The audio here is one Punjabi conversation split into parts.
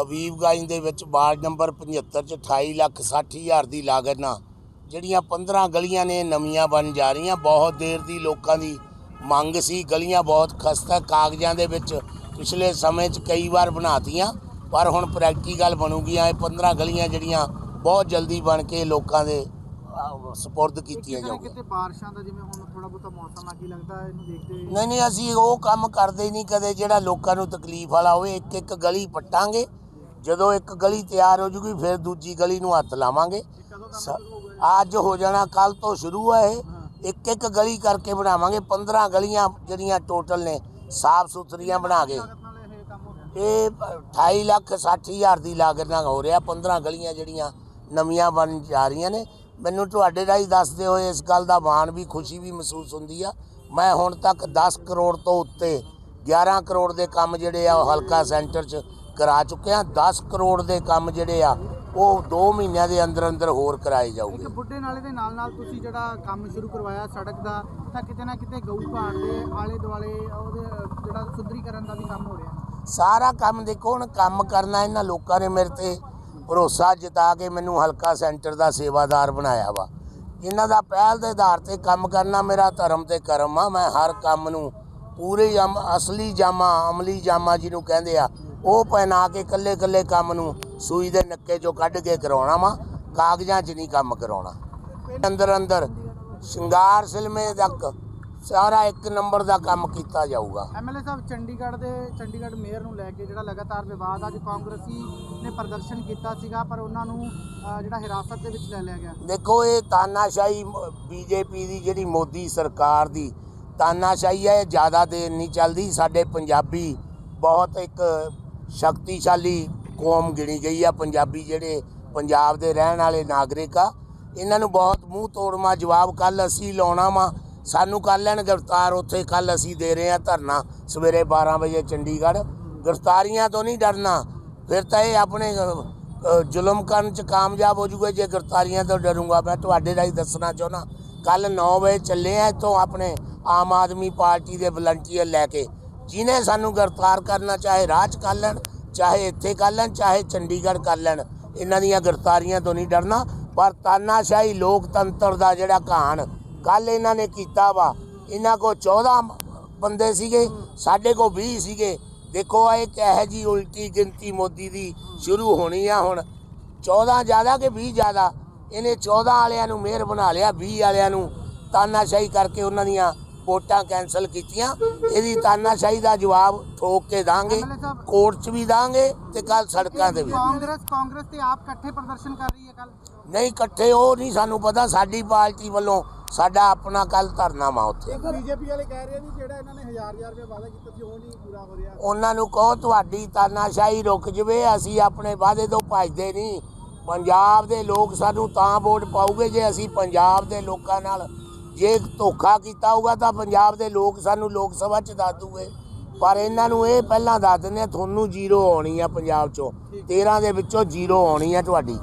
ਹਬੀਬਗੰਜ ਦੇ ਵਿੱਚ ਵਾਰਡ ਨੰਬਰ 75 ਚ 28 ਲੱਖ 60 ਹਜ਼ਾਰ ਦੀ ਲਾਗਤ ਨਾਲ ਜਿਹੜੀਆਂ 15 ਗਲੀਆਂ ਨੇ ਨਵੀਆਂ ਬਣ ਜਾ ਰਹੀਆਂ ਬਹੁਤ ਦੇਰ ਦੀ ਲੋਕਾਂ ਦੀ ਮੰਗ ਸੀ ਗਲੀਆਂ ਬਹੁਤ ਖਸਤਾ ਕਾਗਜ਼ਾਂ ਦੇ ਵਿੱਚ ਪਿਛਲੇ ਸਮੇਂ 'ਚ ਕਈ ਵਾਰ ਬਣਾਤੀਆਂ ਪਰ ਹੁਣ ਪ੍ਰੈਕਟੀਕਲ ਬਣੂਗੀਆਂ ਇਹ 15 ਗਲੀਆਂ ਜਿਹੜੀਆਂ ਬਹੁਤ ਜਲਦੀ ਬਣ ਕੇ ਲੋਕਾਂ ਦੇ ਅਹ, ਸਪੁਰਦ ਕੀਤੀਆਂ ਜਾਊਗੀਆਂ ਕਿਤੇ ਬਾਰਿਸ਼ਾਂ ਦਾ ਜਿਵੇਂ ਹੁਣ ਥੋੜਾ ਬਹੁਤਾ ਮੌਸਮ ਆ ਕੀ ਲੱਗਦਾ ਇਹਨੂੰ ਦੇਖਦੇ? ਨਹੀਂ ਨਹੀਂ ਅਸੀਂ ਉਹ ਕੰਮ ਕਰਦੇ ਨਹੀਂ ਕਦੇ ਜਿਹੜਾ ਲੋਕਾਂ ਨੂੰ ਤਕਲੀਫ ਵਾਲਾ ਹੋਵੇ ਇੱਕ ਇੱਕ ਗਲੀ ਪੱਟਾਂਗੇ ਜਦੋਂ ਇੱਕ ਗਲੀ ਤਿਆਰ ਹੋ ਜੂਗੀ, ਫਿਰ ਦੂਜੀ ਗਲੀ ਨੂੰ ਹੱਥ ਲਾਵਾਂਗੇ। ਸ- ਅੱਜ ਹੋ ਜਾਣਾ ਕੱਲ ਤੋਂ ਸ਼ੁਰੂ ਹੈ ਇਹ। ਇੱਕ ਇੱਕ ਗਲੀ ਕਰਕੇ ਬਣਾਵਾਂਗੇ। 15 ਗਲੀਆਂ ਜਿਹੜੀਆਂ ਟੋਟਲ ਨੇ, ਸਾਫ਼ ਸੁਥਰੀਆਂ ਬਣਾ ਕੇ। ਇਹ ਕੰਮ ਇਹ 28 ਲੱਖ 60 ਹਜ਼ਾਰ ਦੀ ਲਾਗਤ ਨਾਲ ਹੋ ਰਿਹਾ। 15 ਗਲੀਆਂ ਜਿਹੜੀਆਂ ਨਵੀਆਂ ਬਣ ਜਾ ਰਹੀਆਂ ਨੇ। ਮੈਨੂੰ ਤੁਹਾਡੇ ਰਾਹੀਂ ਦੱਸਦੇ ਹੋਏ ਇਸ ਗੱਲ ਦਾ ਮਾਣ ਵੀ, ਖੁਸ਼ੀ ਵੀ ਮਹਿਸੂਸ ਹੁੰਦੀ ਆ। ਮੈਂ ਹੁਣ ਤੱਕ 10 ਕਰੋੜ ਤੋਂ ਉੱਤੇ 11 ਕਰੋੜ ਦੇ ਕੰਮ ਜਿਹੜੇ ਆ, ਉਹ ਹਲਕਾ ਸੈਂਟਰ 'ਚ ਕਰਾ ਚੁੱਕੇ ਆ 10 ਕਰੋੜ ਦੇ ਕੰਮ ਜਿਹੜੇ ਆ ਉਹ 2 ਮਹੀਨਿਆਂ ਦੇ ਅੰਦਰ ਅੰਦਰ ਹੋਰ ਕਰਾਏ ਜਾਊਗੇ। ਇੱਕ ਬੁੱਢੇ ਨਾਲੇ ਦੇ ਨਾਲ ਨਾਲ ਤੁਸੀਂ ਜਿਹੜਾ ਕੰਮ ਸ਼ੁਰੂ ਕਰਵਾਇਆ ਸੜਕ ਦਾ ਤਾਂ ਕਿਤੇ ਨਾ ਕਿਤੇ ਗਊ ਘਾਟ ਦੇ ਆਲੇ ਦੁਆਲੇ ਉਹਦੇ ਜਿਹੜਾ ਸੁੰਦਰੀਕਰਨ ਦਾ ਵੀ ਕੰਮ ਹੋ ਰਿਹਾ। ਸਾਰਾ ਕੰਮ ਦੇਖੋ ਹੁਣ ਕੰਮ ਕਰਨਾ ਇਹਨਾਂ ਲੋਕਾਂ ਨੇ ਮੇਰੇ ਤੇ ਭਰੋਸਾ ਜਤਾ ਕੇ ਮੈਨੂੰ ਹਲਕਾ ਸੈਂਟਰ ਦਾ ਸੇਵਾਦਾਰ ਬਣਾਇਆ ਵਾ। ਇਹਨਾਂ ਦਾ ਪਹਿਲ ਦੇ ਆਧਾਰ ਤੇ ਕੰਮ ਕਰਨਾ ਮੇਰਾ ਧਰਮ ਤੇ ਕਰਮ ਆ। ਮੈਂ ਹਰ ਕੰਮ ਨੂੰ ਪੂਰੇ ਅਸਲੀ ਜਾਮਾ ਅਮਲੀ ਜਾਮਾ ਜਿਹਨੂੰ ਕਹਿੰਦੇ ਆ ਉਹ ਪਹਿਨਾ ਕੇ ਕੱਲੇ ਕੱਲੇ ਕੰਮ ਨੂੰ ਸੂਈ ਦੇ ਨੱਕੇ ਚੋਂ ਕੱਢ ਕੇ ਕਰਾਉਣਾ ਵਾ ਕਾਗਜ਼ਾਂ 'ਚ ਨਹੀਂ ਕੰਮ ਕਰਾਉਣਾ। ਅੰਦਰ ਅੰਦਰ ਸ਼ਿੰਗਾਰ ਸਿਲਮੇ ਤੱਕ ਸਾਰਾ ਇੱਕ ਨੰਬਰ ਦਾ ਕੰਮ ਕੀਤਾ ਜਾਊਗਾ। ਐਮਐਲਏ ਸਾਹਿਬ ਚੰਡੀਗੜ੍ਹ ਦੇ ਚੰਡੀਗੜ੍ਹ ਮੇਅਰ ਨੂੰ ਲੈ ਕੇ ਜਿਹੜਾ ਲਗਾਤਾਰ ਵਿਵਾਦ ਅੱਜ ਕਾਂਗਰਸੀ ਨੇ ਪ੍ਰਦਰਸ਼ਨ ਕੀਤਾ ਸੀਗਾ ਪਰ ਉਹਨਾਂ ਨੂੰ ਜਿਹੜਾ ਹਿਰਾਸਤ ਦੇ ਵਿੱਚ ਲੈ ਲਿਆ ਗਿਆ। ਦੇਖੋ ਇਹ ਤਾਨਾਸ਼ਾਹੀ ਬੀਜੇਪੀ ਦੀ ਜਿਹੜੀ ਮੋਦੀ ਸਰਕਾਰ ਦੀ ਤਾਨਾਸ਼ਾਹੀ ਹੈ ਇਹ ਜ਼ਿਆਦਾ ਦੇਰ ਨਹੀਂ ਚੱਲਦੀ। ਸਾਡੇ ਪੰਜਾਬੀ ਬਹੁਤ ਇੱਕ ਸ਼ਕਤੀਸ਼ਾਲੀ ਕੌਮ ਗਿਣੀ ਗਈ ਆ ਪੰਜਾਬੀ ਜਿਹੜੇ ਪੰਜਾਬ ਦੇ ਰਹਿਣ ਵਾਲੇ ਨਾਗਰਿਕ ਆ। ਇਹਨਾਂ ਨੂੰ ਬਹੁਤ ਮੂੰਹ ਤੋੜਮਾ ਜਵਾਬ ਕੱਲ ਅਸੀਂ ਲਾਉਣਾ ਵਾ। ਸਾਨੂੰ ਕਰ ਲੈਣ ਗ੍ਰਿਫਤਾਰ, ਉੱਥੇ ਕੱਲ ਅਸੀਂ ਦੇ ਰਹੇ ਆ ਧਰਨਾ, ਸਵੇਰੇ 12 ਵਜੇ ਚੰਡੀਗੜ੍ਹ। ਗ੍ਰਿਫਤਾਰੀਆਂ ਤੋਂ ਨਹੀਂ ਡਰਨਾ। ਫਿਰ ਤਾਂ ਇਹ ਆਪਣੇ ਜ਼ੁਲਮ ਕਰਨ ਚ ਕਾਮਯਾਬ ਹੋ ਜੂਗਾ, ਜੇ ਗ੍ਰਿਫਤਾਰੀਆਂ ਤੋਂ ਡਰੂੰਗਾ। ਮੈਂ ਤੁਹਾਡੇ ਰਾਹੀਂ ਦੱਸਣਾ ਚਾਹੁੰਦਾ ਕੱਲ 9 ਵਜੇ ਚੱਲੇ ਆ ਇੱਥੋਂ ਆਪਣੇ ਆਮ ਆਦਮੀ ਪਾਰਟੀ ਦੇ ਵਲੰਟੀਅਰ ਲੈ ਕੇ। ਜਿਨੇ ਸਾਨੂੰ ਗ੍ਰਿਫਤਾਰ ਕਰਨਾ ਚਾਹੇ ਰਾਜ ਕਰ ਲੈਣ, ਚਾਹੇ ਇੱਥੇ ਕਰ ਲੈਣ, ਚਾਹੇ ਚੰਡੀਗੜ੍ਹ ਕਰ ਲੈਣ, ਇਹਨਾਂ ਦੀਆਂ ਗ੍ਰਿਫਤਾਰੀਆਂ ਤੋਂ ਨਹੀਂ ਡਰਨਾ। ਪਰ ਤਾਨਾਸ਼ਾਹੀ ਲੋਕਤੰਤਰ ਦਾ ਜਿਹੜਾ ਕਹਾਣ ਕੱਲ ਇਹਨਾਂ ਨੇ ਕੀਤਾ ਵਾ। ਇਹਨਾਂ ਕੋ 14 ਬੰਦੇ ਸੀਗੇ, ਸਾਡੇ ਕੋ 20 ਸੀਗੇ। ਦੇਖੋ ਇਹ ਕਿਹੋ ਇਹੋ ਜੀ ਉਲਟੀ ਗਿਣਤੀ ਮੋਦੀ ਦੀ ਸ਼ੁਰੂ ਹੋਣੀ ਆ ਹੁਣ। 14 ਜ਼ਿਆਦਾ ਕਿ 20 ਜ਼ਿਆਦਾ? ਇਹਨੇ 14 ਵਾਲਿਆਂ ਨੂੰ ਮੇਅਰ ਬਣਾ ਲਿਆ 20 ਵਾਲਿਆਂ ਨੂੰ ਤਾਨਾਸ਼ਾਹੀ ਕਰਕੇ ਉਹਨਾਂ ਦੀਆਂ ਵੋਟਾਂ ਕੈਨਸਲ ਕੀਤੀਆਂ ਇਹਦੀ ਤਾਨਾਸ਼ਾਹੀ ਦਾ ਜਵਾਬ ਠੋਕ ਕੇ ਦਾਂਗੇ ਕੋਰਟ 'ਚ ਵੀ ਦਾਂਗੇ ਤੇ ਕੱਲ ਸੜਕਾਂ ਤੇ ਵੀ। ਕਾਂਗਰਸ ਕਾਂਗਰਸ ਤੇ ਆਪ ਇਕੱਠੇ ਪ੍ਰਦਰਸ਼ਨ ਕਰ ਰਹੀ ਹੈ ਕੱਲ ਨਹੀਂ ਇਕੱਠੇ ਉਹ ਨਹੀਂ ਸਾਨੂੰ ਪਤਾ ਸਾਡੀ ਪਾਰਟੀ ਵੱਲੋਂ ਸਾਡਾ ਆਪਣਾ ਕੱਲ ਧਰਨਾ ਵਾ ਉੱਥੇ ਬੀਜੇਪੀ ਵਾਲੇ ਕਹਿ ਰਹੇ ਨੇ ਜਿਹੜਾ ਇਹਨਾਂ ਨੇ ਹਜ਼ਾਰ ਹਜ਼ਾਰ ਰੁਪਏ ਵਾਅਦਾ ਕੀਤਾ ਸੀ ਉਹ ਨਹੀਂ ਪੂਰਾ ਹੋ ਰਿਹਾ। ਉਹਨਾਂ ਨੂੰ ਕਹੋ ਤੁਹਾਡੀ ਤਾਨਾਸ਼ਾਹੀ ਰੁਕ ਜਵੇ ਅਸੀਂ ਆਪਣੇ ਵਾਅਦੇ ਤੋਂ ਭੱਜਦੇ ਨਹੀਂ। ਪੰਜਾਬ ਦੇ ਲੋਕ ਸਾਨੂੰ ਤਾਂ ਵੋਟ ਪਾਉਗੇ ਜੇ ਅਸੀਂ ਪੰਜਾਬ ਦੇ ਲੋਕਾਂ ਨਾਲ ਜੇ ਧੋਖਾ ਕੀਤਾ ਹੋਊਗਾ ਤਾਂ ਪੰਜਾਬ ਦੇ ਲੋਕ ਸਾਨੂੰ ਲੋਕ ਸਭਾ ਚ ਦੱਸ ਦੂਗੇ। ਪਰ ਇਹਨਾਂ ਨੂੰ ਇਹ ਪਹਿਲਾਂ ਦੱਸ ਦਿੰਦੇ ਆ ਤੁਹਾਨੂੰ ਜ਼ੀਰੋ ਆਉਣੀ ਆ ਪੰਜਾਬ ਚੋਂ। 13 ਦੇ ਵਿੱਚੋਂ ਜ਼ੀਰੋ ਆਉਣੀ ਆ ਤੁਹਾਡੀ।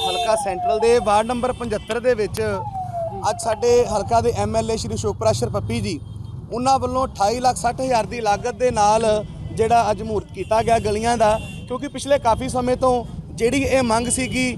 ਹਲਕਾ ਸੈਂਟਰਲ ਦੇ ਵਾਰਡ ਨੰਬਰ 75 ਦੇ ਵਿੱਚ ਅੱਜ ਸਾਡੇ ਹਲਕਾ ਦੇ ਐਮਐਲਏ ਸ਼੍ਰੀ ਸ਼ੋਕਪ੍ਰਾਸ਼ਰ ਪੱਪੀ ਜੀ ਉਹਨਾਂ ਵੱਲੋਂ 28 ਲੱਖ 60 ਹਜ਼ਾਰ ਦੀ ਲਾਗਤ ਦੇ ਨਾਲ ਜਿਹੜਾ ਅੱਜ ਮਹੂਰਤ ਕੀਤਾ ਗਿਆ ਗਲੀਆਂ ਦਾ ਕਿਉਂਕਿ ਪਿਛਲੇ ਕਾਫੀ ਸਮੇਂ ਤੋਂ ਜਿਹੜੀ ਇਹ ਮੰਗ ਸੀਗੀ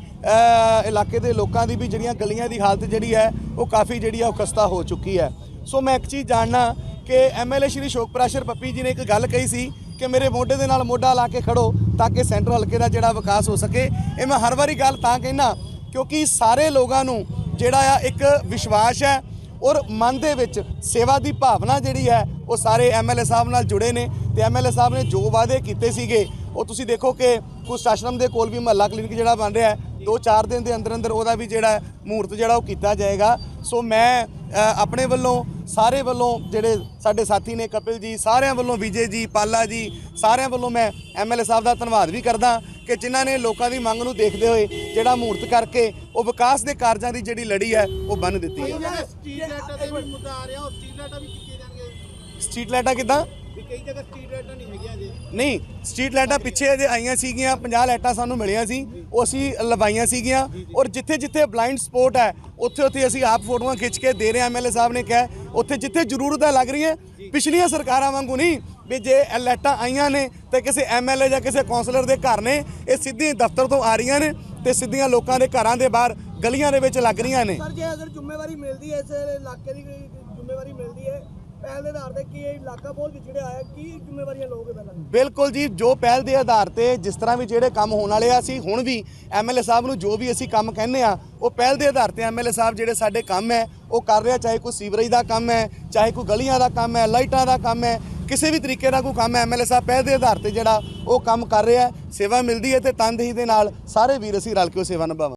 ਇਲਾਕੇ ਦੇ ਲੋਕਾਂ ਦੀ ਵੀ ਜਿਹੜੀਆਂ ਗਲੀਆਂ ਦੀ ਹਾਲਤ ਜਿਹੜੀ ਹੈ, ਉਹ ਕਾਫੀ ਜਿਹੜੀ ਆ ਉਹ ਖਸਤਾ ਹੋ ਚੁੱਕੀ ਹੈ। ਸੋ ਮੈਂ ਇੱਕ ਚੀਜ਼ ਜਾਣਨਾ ਕਿ ਐਮਐਲਏ ਸ਼੍ਰੀ ਸ਼ੋਕਪ੍ਰਾਸ਼ਰ ਪੱਪੀ ਜੀ ਨੇ ਇੱਕ ਗੱਲ ਕਹੀ ਸੀ ਕਿ ਮੇਰੇ ਮੋਢੇ ਦੇ ਨਾਲ ਮੋਢਾ ਲਾ ਕੇ ਖੜੋ ਤਾਂ ਕਿ ਸੈਂਟਰ ਹਲਕੇ ਦਾ ਜਿਹੜਾ ਵਿਕਾਸ ਹੋ ਸਕੇ। ਇਹ ਮੈਂ ਹਰ ਵਾਰੀ ਗੱਲ ਤਾਂ ਕਹਿਣਾ ਕਿਉਂਕਿ ਸਾਰੇ ਲੋਕਾਂ ਨੂੰ ਜਿਹੜਾ ਆ ਇੱਕ ਵਿਸ਼ਵਾਸ ਹੈ ਔਰ ਮਨ ਦੇ ਵਿੱਚ ਸੇਵਾ ਦੀ ਭਾਵਨਾ ਜਿਹੜੀ ਹੈ, ਉਹ ਸਾਰੇ ਐਮਐਲਏ ਸਾਹਿਬ ਨਾਲ ਜੁੜੇ ਨੇ ਤੇ ਐਮਐਲਏ ਸਾਹਿਬ ਨੇ ਜੋ ਵਾਅਦੇ ਕੀਤੇ ਸੀਗੇ, ਉਹ ਤੁਸੀਂ ਦੇਖੋ ਕਿ ਕੁਛ ਆਸ਼ਰਮ ਦੇ ਕੋਲ ਵੀ ਮਹੱਲਾ ਕਲੀਨਿਕ ਜਿਹੜਾ ਬਣ ਰਿਹਾ ਹੈ, ਦੋ ਚਾਰ ਦਿਨ ਦੇ ਅੰਦਰ ਅੰਦਰ ਉਹਦਾ ਵੀ ਜਿਹੜਾ ਮਹੂਰਤ ਜਿਹੜਾ ਉਹ ਕੀਤਾ ਜਾਏਗਾ। ਸੋ ਮੈਂ ਆਪਣੇ ਵੱਲੋਂ, ਸਾਰੇ ਵੱਲੋਂ ਜਿਹੜੇ ਸਾਡੇ ਸਾਥੀ ਨੇ ਕਪਿਲ ਜੀ, ਸਾਰਿਆਂ ਵੱਲੋਂ ਵਿਜੇ ਜੀ, ਪਾਲਾ ਜੀ, ਸਾਰਿਆਂ ਵੱਲੋਂ ਮੈਂ ਐਮਐਲਏ ਸਾਹਿਬ ਦਾ ਧੰਨਵਾਦ ਵੀ ਕਰਦਾ। ਕਿ ਜਿਨ੍ਹਾਂ ਨੇ ਲੋਕਾਂ ਦੀ ਮੰਗ ਨੂੰ ਦੇਖਦੇ ਹੋਏ ਜਿਹੜਾ ਮਹੂਰਤ ਕਰਕੇ ਉਹ ਵਿਕਾਸ ਦੇ ਕਾਰਜਾਂ ਦੀ ਜਿਹੜੀ ਲੜੀ ਹੈ ਉਹ ਬੰਨ ਦਿੱਤੀ ਹੈ। ਸਟਰੀਟ ਲਾਈਟਾਂ ਵੀ ਮੁੱਦਾ ਆ ਰਿਹਾ ਉਹ ਸਟਰੀਟ ਲਾਈਟਾਂ ਵੀ ਕੀਤੀਆਂ ਜਾਣਗੀਆਂ ਸਟਰੀਟ ਲਾਈਟਾਂ ਕਿੱਦਾਂ? ਵੀ ਕਈ ਜਗ੍ਹਾ ਸਟਰੀਟ ਲਾਈਟਾਂ ਨਹੀਂ ਹੈਗੀਆਂ ਜੇ ਨਹੀਂ ਸਟਰੀਟ ਲਾਈਟਾਂ ਪਿੱਛੇ ਅਜੇ ਆਈਆਂ ਸੀਗੀਆਂ 50 ਲਾਈਟਾਂ ਸਾਨੂੰ ਮਿਲੀਆਂ ਸੀ ਉਹ ਅਸੀਂ ਲਵਾਈਆਂ ਸੀਗੀਆਂ। ਔਰ ਜਿੱਥੇ ਜਿੱਥੇ ਬਲਾਈਂਡ ਸਪੋਟ ਹੈ ਉੱਥੇ ਉੱਥੇ ਅਸੀਂ ਆਪ ਫੋਟੋਆਂ ਖਿੱਚ ਕੇ ਦੇ ਰਹੇ ਹਾਂ ਐਮਐਲਏ ਸਾਹਿਬ ਨੇ ਕਿਹਾ। ਉੱਥੇ ਜਿੱਥੇ ਜ਼ਰੂਰਤਾਂ ਲੱਗ ਰਹੀਆਂ ਪਿਛਲੀਆਂ ਸਰਕਾਰਾਂ ਵਾਂਗੂ ਨਹੀਂ ਵੀ ਜੇ ਲਾਈਟਾਂ ਆਈਆਂ ਨੇ ਤੇ ਕਿਸੇ ਐਮਐਲਏ ਜਾਂ ਕਿਸੇ ਕੌਂਸਲਰ ਦੇ ਘਰ ਨੇ ਇਹ ਸਿੱਧੀ ਦਫ਼ਤਰ ਤੋਂ ਆ ਰਹੀਆਂ ਨੇ ਤੇ ਸਿੱਧੀਆਂ ਲੋਕਾਂ ਦੇ ਘਰਾਂ ਦੇ ਬਾਹਰ ਗਲੀਆਂ ਦੇ ਵਿੱਚ ਲੱਗ ਰਹੀਆਂ ਨੇ। ਸਰ ਜੇ ਅਗਰ ਜ਼ਿੰਮੇਵਾਰੀ ਮਿਲਦੀ ਹੈ ਇਸ ਇਲਾਕੇ ਦੀ ਜ਼ਿੰਮੇਵਾਰੀ ਮਿਲਦੀ ਹੈ ਪਹਿਲ ਦੇ ਆਧਾਰ ਤੇ ਕੀ ਇਹ ਇਲਾਕਾ ਬਹੁਤ ਵਿਛੜਿਆ ਹੈ? ਕੀ ਜ਼ਿੰਮੇਵਾਰੀਆਂ ਲਓਗੇ ਪਹਿਲਾਂ ਬਿਲਕੁਲ ਜੀ ਜੋ ਪਹਿਲ ਦੇ ਆਧਾਰ ਤੇ ਜਿਸ ਤਰ੍ਹਾਂ ਵੀ ਜਿਹੜੇ ਕੰਮ ਹੋਣ ਵਾਲੇ ਆ ਅਸੀਂ ਹੁਣ ਵੀ ਐਮਐਲਏ ਸਾਹਿਬ ਨੂੰ ਜੋ ਵੀ ਅਸੀਂ ਕੰਮ ਕਹਿੰਦੇ ਆ ਉਹ ਪਹਿਲ ਦੇ ਆਧਾਰ ਤੇ ਐਮਐਲਏ ਸਾਹਿਬ ਜਿਹੜੇ ਸਾਡੇ ਕੰਮ ਹੈ ਉਹ ਕਰ ਰਿਹਾ ਚਾਹੇ ਕੋਈ ਸੀਵਰੇਜ ਦਾ ਕੰਮ ਹੈ ਚਾਹੇ ਕੋਈ ਗਲੀਆਂ ਦਾ ਕੰਮ ਹੈ ਲਾਈਟਾਂ ਦਾ ਕੰਮ ਹੈ ਕਿਸੇ ਵੀ ਤਰੀਕੇ ਦਾ ਕੋਈ ਕੰਮ ਐਮਐਲਏ ਸਾਹਿਬ ਪਹਿਲ ਦੇ ਆਧਾਰ ਤੇ ਜਿਹੜਾ ਉਹ ਕੰਮ ਕਰ ਰਿਹਾ ਸੇਵਾ ਮਿਲਦੀ ਹੈ ਤੇ ਤਨਦੇਹੀ ਦੇ ਨਾਲ ਸਾਰੇ ਵੀਰ ਅਸੀਂ ਰਲ ਕੇ ਉਹ ਸੇਵਾ ਨਿਭਾਵਾਂ